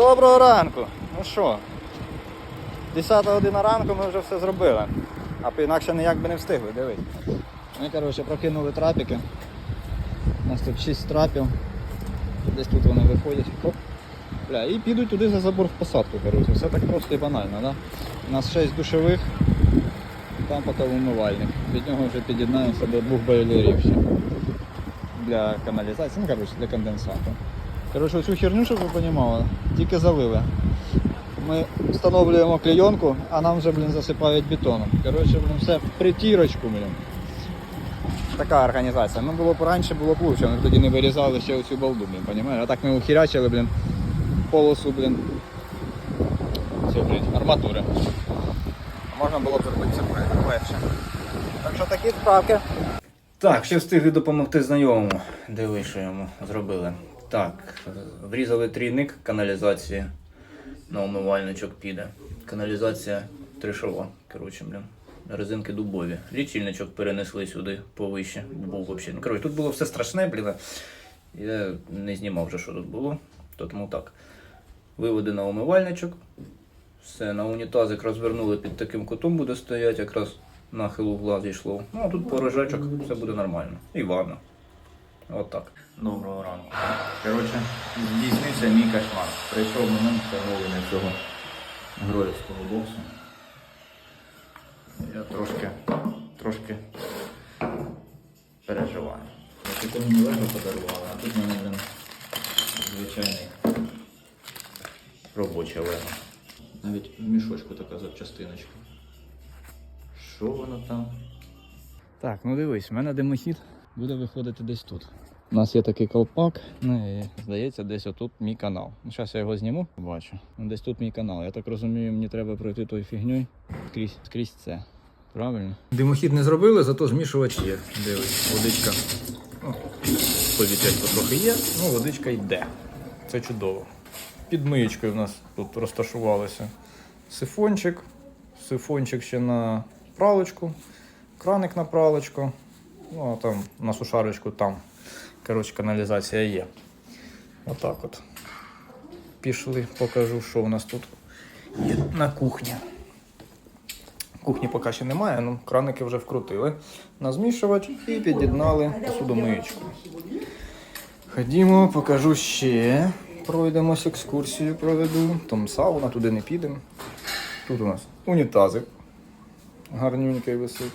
Доброго ранку. Ну що, 10 година ранку ми вже все зробили. А інакше ніяк би не встигли, дивись. Ми, коротше, прокинули трапики. У нас тут 6 трапів. Десь тут вони виходять. Хоп. Бля, і підуть туди за забор в посадку, коротше. Все так просто і банально, да? У нас 6 душових, там умивальник. Від нього вже під'єднаємося до двох бойлерів ще. Для каналізації, ну коротше, для конденсату. Коротше, оцю херню, щоб ви розуміли, тільки залили. Ми встановлюємо клейонку, а нам вже, блін, засипають бетоном. Коротше, блін, все притірочку, блін. Така організація. Ну було б раніше, було б лучше, ми тоді не вирізали ще оцю балду, блін, понімаєш? А так ми ухірячили, блін, полосу, блін. Все, блін, арматури. Можна було б зробити це легше. Так що такі справки. Так, ще встигли допомогти знайомому. Що йому зробили. Так, врізали трійник каналізації на умивальничок піде. Каналізація тришова, коротше, блін. Резинки дубові. Лічильничок перенесли сюди повище. Був взагалі. Ну, коротше, тут було все страшне, блін. Я не знімав вже, що тут було. То Тому так. Виводи на умивальничок. Все, на унітазик розвернули під таким кутом буде стояти, якраз нахил угла зійшло. Ну, а тут порожечок, все буде нормально. І ванна. От так. Доброго ранку. Коротше, здійснився мій кошмар. Прийшов момент встановлення цього гроївського боксу. Я трошки, трошки переживаю. Таку мені лего подарували, а тут в мене, блин, звичайний робоче лего. Навіть в мішочку така запчастиночка. Що воно там? Так, ну дивись, в мене димохід буде виходити десь тут. У нас є такий колпак, ну і здається, десь отут мій канал. Ну, Зараз я його зніму, бачу. Ну, Десь тут мій канал. Я так розумію, мені треба пройти той фігньою скрізь, скрізь це. Правильно? Димохід не зробили, зато змішувач є. Дивись, водичка. Ну, повітрять потрохи є, ну водичка йде. Це чудово. Під миєчкою в нас тут розташувалося сифончик, сифончик ще на пралочку, краник на пралочку, ну а там на сушарочку там. Коротше, каналізація є. Отак от. Пішли, покажу, що у нас тут є на кухні. Кухні поки ще немає, ну краники вже вкрутили на змішувач і під'єднали посудомиючку. Ходімо, покажу ще. Пройдемось екскурсію проведу. Там сауна, туди не підемо. Тут у нас унітазик. Гарнюнький висить.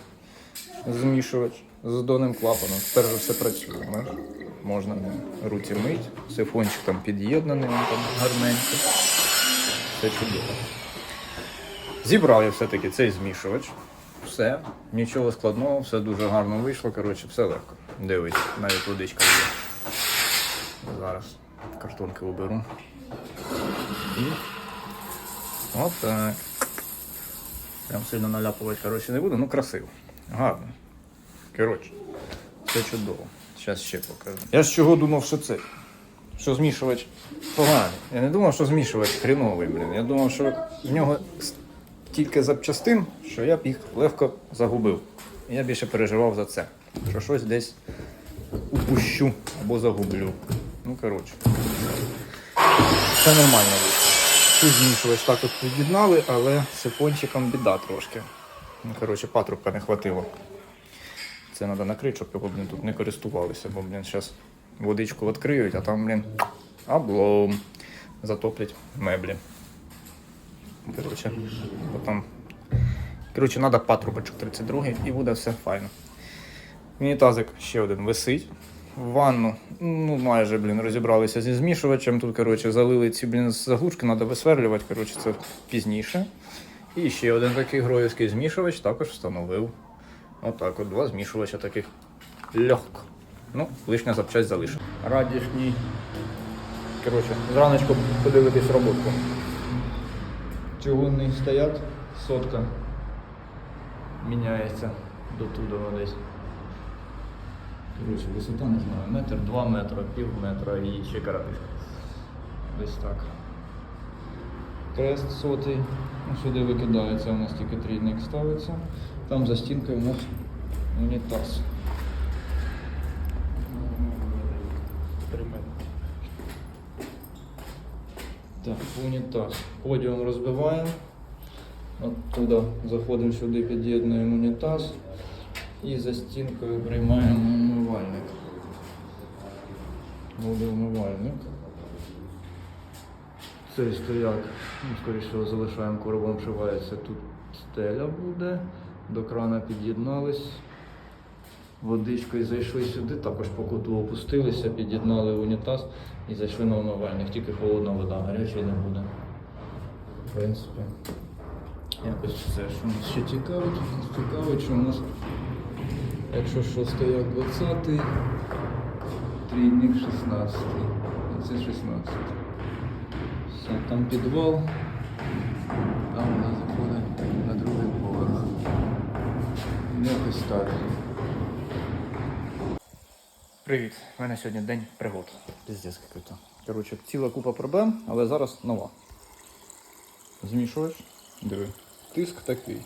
Змішувач з донним клапаном. Тепер вже все працює. знаєш. Можна руці мить. Сифончик там під'єднаний, там гарненький. Все чудово. Зібрав я все-таки цей змішувач. Все, нічого складного, все дуже гарно вийшло. Коротше, все легко. Дивись, навіть водичка є. Зараз картонки уберу. І отак. Прям сильно наляпувати, коротше, не буду, ну красиво. Гарно. Коротше, все чудово. Зараз ще покажу. Я ж чого думав, що це? Що змішувач поганий. Я не думав, що змішувач хріновий, блін. Я думав, що в нього стільки запчастин, що я б їх легко загубив. Я більше переживав за це. Що щось десь упущу або загублю. Ну, коротше. Все нормально. Тут змішувач так от під'єднали, але з сифончиком біда трошки. Ну, коротше, патрубка не хватило. Це треба накрити, щоб його, блін, тут не користувалися, бо, блін, зараз водичку відкриють, а там, блін, облом. Затоплять меблі. Коротше, потім. Коротше, треба патрубочок 32 і буде все файно. Унітазик ще один висить. Ванну, ну майже, блін, розібралися зі змішувачем. Тут, коротше, залили ці, блін, заглушки, треба висверлювати, коротше, це пізніше. І ще один такий гроївський змішувач також встановив. Отак, от два змішувача таких легко. Ну, лишня запчасть залишив. Радішній. Коротше, зраночку подивитись роботку. Чугунний стоять, сотка міняється до туди десь. Коротше, висота не знаю, метр, два метра, пів метра і ще каратишка. Десь так. Крест сотий. Ну, Сюди викидається, у нас тільки трійник ставиться. Там за стінкою у нас унітаз. Так, унітаз. Подіум розбиваємо. Оттуда заходимо сюди, під'єднуємо унітаз і за стінкою приймаємо умивальник. Буде умивальник. Цей стояк, ну, скоріше залишаємо коробом, вшивається. Тут стеля буде, до крана під'єднались. Водичкою зайшли сюди, також по куту опустилися, під'єднали унітаз і зайшли на умивальник. Тільки холодна вода, гарячої не буде. В принципі. Якось це, що нас ще цікавить, цікавить, що у нас, якщо що стояк 20-й, трійник 16-й. Це 16-й. Все, там підвал. Якось. Привіт, у мене сьогодні день пригод. Піздець какой-то. Коротше, ціла купа проблем, але зараз нова. Змішуєш? Диви. Тиск такий.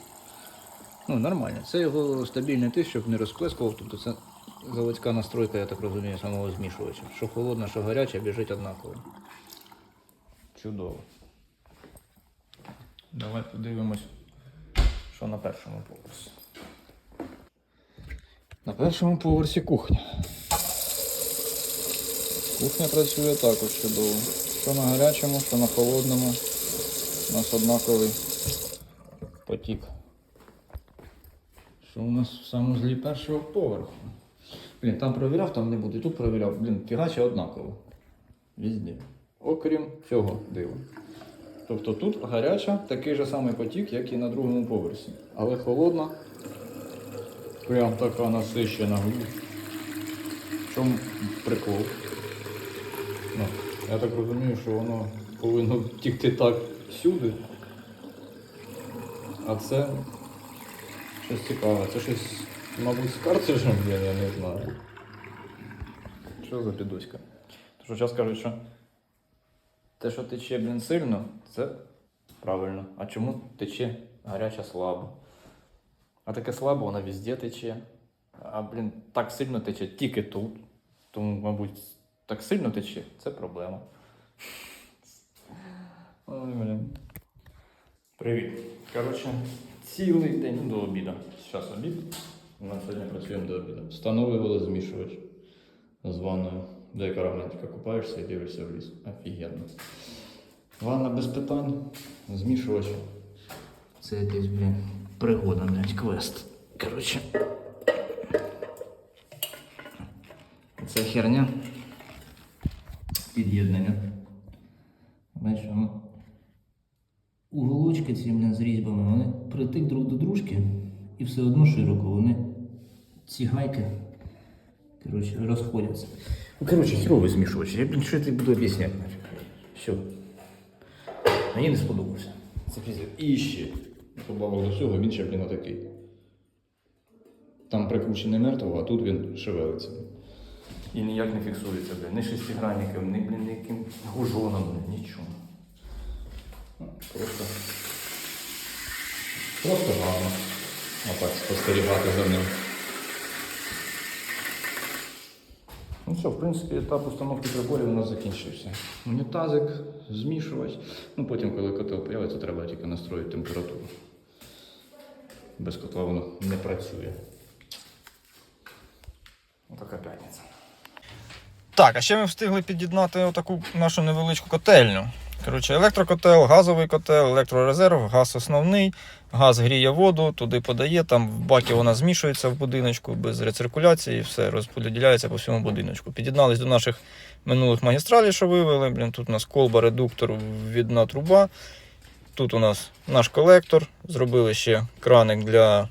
Ну, нормально. Це його стабільний тиск, щоб не розплескував. Тобто це заводська настройка, я так розумію, самого змішувача. Що холодна, що гаряча, біжить однаково. Чудово. Давай подивимось, що на першому поверсі. На першому поверсі кухня. Кухня працює також чудово. Що на гарячому, що на холодному. У нас однаковий потік. Що у нас в санузлі першого поверху? Блін, там провіряв, там не буде. Тут провіряв. Блін, фігаче однаково. Везде. Окрім цього дива. Тобто тут гаряча, такий же самий потік, як і на другому поверсі. Але холодна. Прям така насищена. В чому прикол? Ну, я так розумію, що воно повинно тікти так всюди. А це щось цікаве. Це щось, мабуть, з картриджем, я не знаю. Що за підоська? Тому що зараз кажуть, що те, що тече, блін, сильно, це правильно. А чому тече гаряча слабо? А таке слабо, вона везде тече. А, блін, так сильно тече тільки тут. Тому, мабуть, так сильно тече, це проблема. Ой, блін. Привіт. Коротше, цілий день ну, до обіду. Зараз обід. Ми сьогодні працюємо до обіду. Встановлювали змішувач з ванною, де яка равненька купаєшся і дивишся в ліс. Офігенно. Ванна без питань, змішувач. Це якийсь, блін, пригода, блядь, квест. Коротше. Це херня. Під'єднання. Бачиш, воно. Уголочки ці блін, з різьбами, вони притик друг до дружки і все одно широко. Вони ці гайки коротше, розходяться. Ну, коротше, херовий змішувач. Я, блін, що я тобі буду об'ясняти? Все. Мені не сподобався. Це піздець. І ще. Добавив до цього, він ще, блін, такий. Там прикручений мертвого, а тут він шевелиться. І ніяк не фіксується, блін. Ні шестигранником, ні, блін, яким гужоном, нічого. Ну, Просто. Просто гарно. А так спостерігати за ним. Ну все, в принципі, етап установки приборів у нас закінчився. Унітазик, змішувач. Ну потім, коли котел появиться, треба тільки настроїти температуру. Без котла воно не працює. Отака п'ятниця. Так, а ще ми встигли під'єднати таку нашу невеличку котельню. Коротше, електрокотел, газовий котел, електрорезерв, газ основний, газ гріє воду, туди подає, там в бакі вона змішується в будиночку без рециркуляції, все розподіляється по всьому будиночку. Під'єднались до наших минулих магістралей, що вивели. Блін, тут у нас колба, редуктор, відна труба. Тут у нас наш колектор. Зробили ще краник для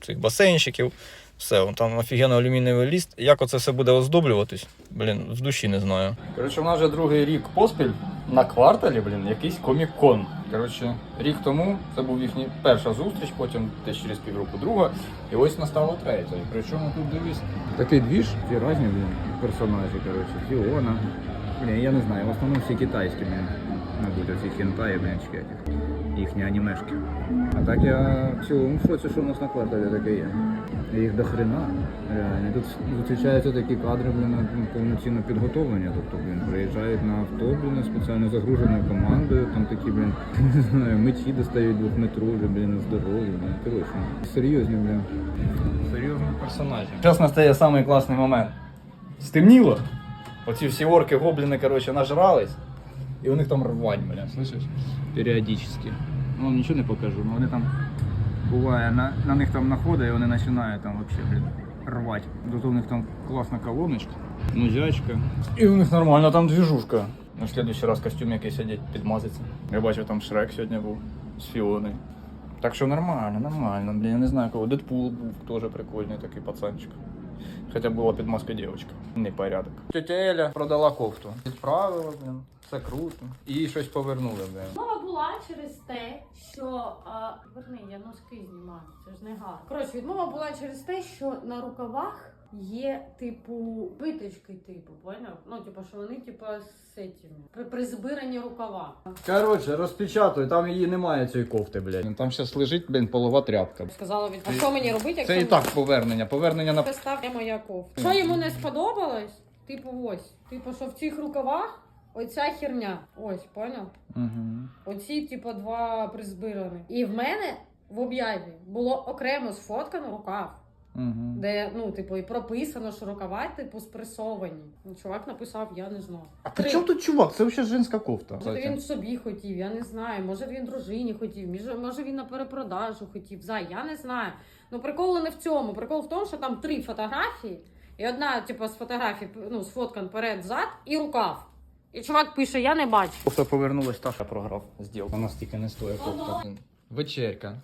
цих басейнчиків. Все, там офігенно алюмінієвий ліст. Як оце все буде оздоблюватись? Блін, в душі не знаю. Коротше, у нас вже другий рік поспіль на кварталі, блін, якийсь комік-кон. Коротше, рік тому це був їхня перша зустріч, потім десь через півроку друга. І ось настала третя. І причому тут дивись. Такий двіж, ці різні, блін, персонажі, коротше, Фіона. Блін, я не знаю, в основному всі китайські, блін. Мабуть, оці хінтаї, блін, чекайте. Їхні анімешки. А так я в цілому шоці, що у нас на кварталі таке є. Їх до хрена. Реально. Тут зустрічаються такі кадри, блін, повноцінно підготовлені. Тобто, блін, приїжджають на авто, блін, спеціально загруженою командою, там такі, блін, не знаю, мечі достають двохметрові, блін, здорові, блін. Коротше, серйозні, блін. Серйозні персонажі. Зараз настає самий класний момент. Стемніло. Оці всі орки, гобліни, коротше, нажрались. І у них там рвань, бля, слышиш? Періодично. Ну, вам нічого не покажу, але вони там буває, на, на них там находить і вони починають там вообще, блін, рвати. Зато у них там класна колоночка, музячка. І у них нормально там движушка. На следующий раз костюм якийсь одеть, підмазиться. Я бачив, там Шрек сьогодні був з Фіоною. Так що нормально, нормально. Блін, я не знаю кого. Дедпул був теж прикольний такий пацанчик. Хоча була під маскою дівчинка. Непорядок. Тетя Еля продала кофту. Відправила, блін. Все круто. І щось повернули, блін. Мова була через те, що а, верни, я носки знімаю, це ж не гарно. Коротше, відмова була через те, що на рукавах є типу виточки, типу, поняв? Ну, типу, що вони типу з цими, при, призбирані рукава. Коротше, розпечатую, там її немає цієї кофти, блядь. Там зараз лежить, блін, полова тряпка. Сказала від а що мені робити, якщо Це і так повернення. Повернення на. Це став моя кофта. Що йому не сподобалось? Типу, ось. Типу, що в цих рукавах оця херня. Ось, поняв? Угу. Оці, типу, два призбирані. І в мене в об'яві було окремо сфоткано рукав, Угу. де, ну, типу, і прописано, що рукава, типу, спресовані. Ну, Чувак написав, я не знаю. А при чому тут чувак? Це взагалі жінська кофта. Може він собі хотів, я не знаю. Може він дружині хотів, може, може він на перепродажу хотів. Зай, я не знаю. Ну прикол не в цьому. Прикол в тому, що там три фотографії, і одна, типу, з фотографій, ну, сфоткан перед зад і рукав. І чувак пише, я не бачу. Кофта повернулась, та що програв зділку. Вона стільки не стоїть кофта. Вечерка.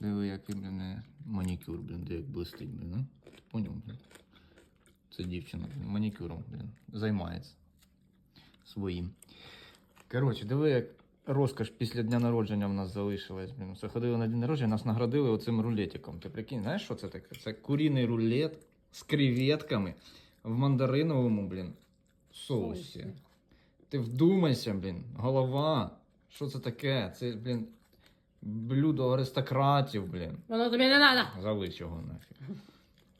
Диви, який, блін, не- манікюр, блін, де як блистить, блін. Поняв, блін. Це дівчина, блін, манікюром, блін, займається своїм. Коротше, диви, як розкош після дня народження в нас залишилась. Блін. Це ходили на день народження, нас наградили оцим рулетиком. Ти прикинь, знаєш, що це таке? Це куріний рулет з креветками в мандариновому, блін. Соусі. Ти вдумайся, блін, голова. Що це таке? Це, блін, блюдо аристократів, блін. Воно тобі не треба. Залиш його нафіг.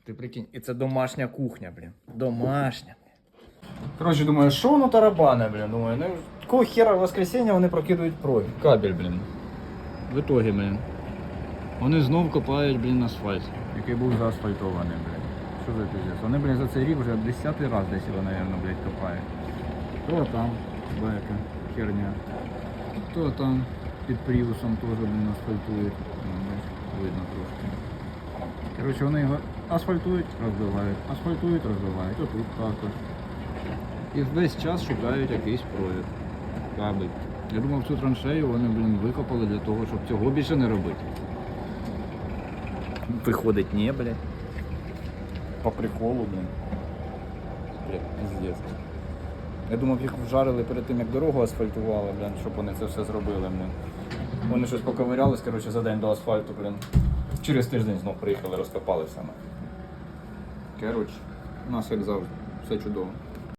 Ти прикинь, і це домашня кухня, блін. Домашня. Коротше, думаю, що воно тарабане, блін. Думаю, ну якого хера в воскресенье вони прокидують провід. Кабель, блін. В итогі, блін. Вони знов копають, блін, асфальт, який був заасфальтований, блін. Що за пиздец? Вони, блін, за цей рік вже десятий раз десь його, напевно, блядь, копають. То там, бека, херня. То там під привусом теж, блін, асфальтують. Ну, видно трошки. Коротше, вони його асфальтують, розбивають, асфальтують, розбивають. Тут також. І весь час шукають якийсь провід. Кабель. Я думав, цю траншею вони, блін, викопали для того, щоб цього більше не робити. Виходить, ні, блядь. По приколу, блін. Пиздец. Я думав, їх вжарили перед тим, як дорогу асфальтували, блін, щоб вони це все зробили, блін. Вони щось поковирялись, коротше, за день до асфальту, блін. Через тиждень знов приїхали, розкопали саме. Коротше, у нас як завжди, все чудово.